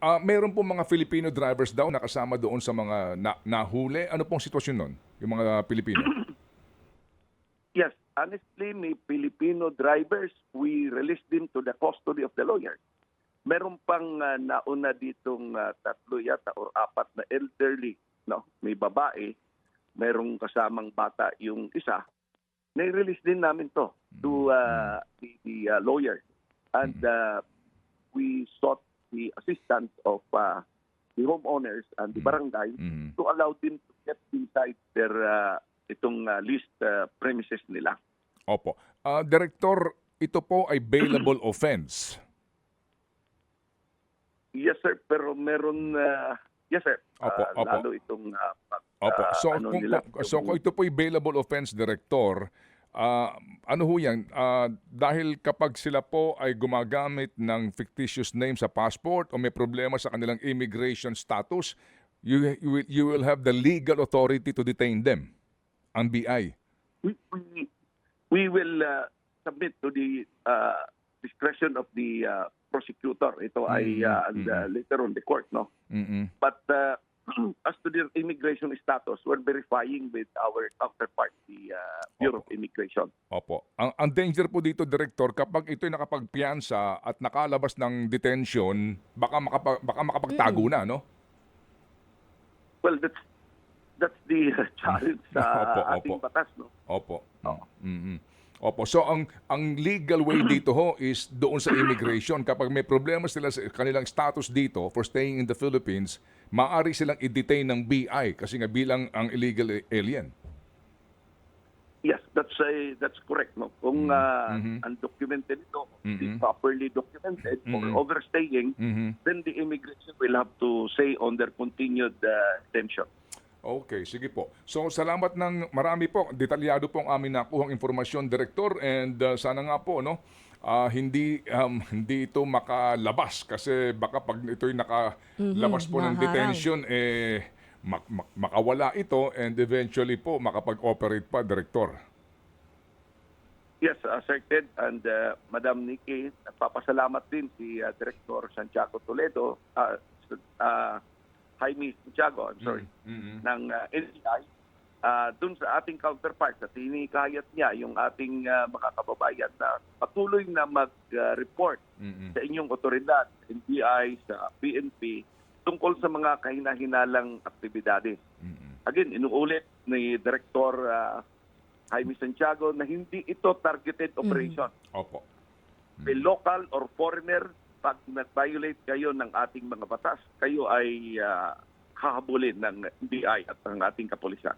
Ah, meron po mga Filipino drivers daw nakasama doon sa mga na- nahuli. Ano pong sitwasyon nun? Yung mga Pilipino? Yes, honestly, may Filipino drivers, we released them to the custody of the lawyers. Meron pang ah, nauna ditong ah, tatlo yata or apat na elderly, no? May babae, merong kasamang bata yung isa. Nai-release din namin to to ah, the, the ah, lawyers. And ah, we sought the assistance of ah, the homeowners and the barangay Mhm. to allow them to get inside their uh, itong uh, list uh, premises nila. Opo. Ah, Director, ito po ay bailable offense. Yes sir, pero meron uh, yes sir. Opo, uh, opo. Lalo itong uh, pag, Opo. uh, So, ano kung, nila, so kung ito po ay bailable offense, Director, ah, ano ho yan? Ah, dahil kapag sila po ay gumagamit ng fictitious name sa passport o may problema sa kanilang immigration status, you, you, will, you will have the legal authority to detain them, ang BI. we, we, we will uh, submit to the uh, discretion of the uh, prosecutor. Ito ay Mm, uh, and, uh, later on the court, no? Mm-mm. But uh, as to their immigration status, we're verifying with our counterpart, the uh, Bureau of Immigration. Opo. Ang, ang danger po dito, Director, kapag ito'y nakapagpiansa at nakalabas ng detention, baka, makapag, baka makapagtago na, no? Well, that's that's the uh, challenge sa Opo, ating opo. batas, no? Opo. Oo. Mm-mm. Opo. So ang ang legal way dito ho is doon sa immigration. Kapag may problema sila sa kanilang status dito for staying in the Philippines, maaari silang i-detain ng BI kasi nga bilang ang illegal alien. Yes, that's a, that's correct, no? Kung uh, Mhm. undocumented ito, Mhm. properly documented Mhm. or overstaying, Mhm. then the immigration will have to say on their continued uh, detention. Okay, sige po. So salamat ng marami po. Detalyado po ang aming nakuhang informasyon, Director, and uh, sana nga po no, ah, hindi um, hindi ito makalabas kasi baka pag ito'y nakalabas po ng maharang. detention eh mak- mak- makawala ito and eventually po makapag-operate pa, Director. Yes, uh, Sir Ted and uh, Madam Nikki, nagpapasalamat din si uh, Director Santiago Toledo, uh, uh, Jaime Santiago, I'm sorry, Mm-mm. ng uh, NBI uh, dun sa ating counterpart at hinikayat niya yung ating uh, mga kababayan na patuloy na mag-report Mm-mm. sa inyong otoridad, NBI, sa PNP, tungkol sa mga kahinahinalang aktibidades. Mm-mm. Again, inuulit ni Director uh, Jaime Santiago na hindi ito targeted operation. Opo. May local or foreigner, pag nag-violate kayo ng ating mga batas, kayo ay uh, hahabulin ng NBI at ng ating kapulisan.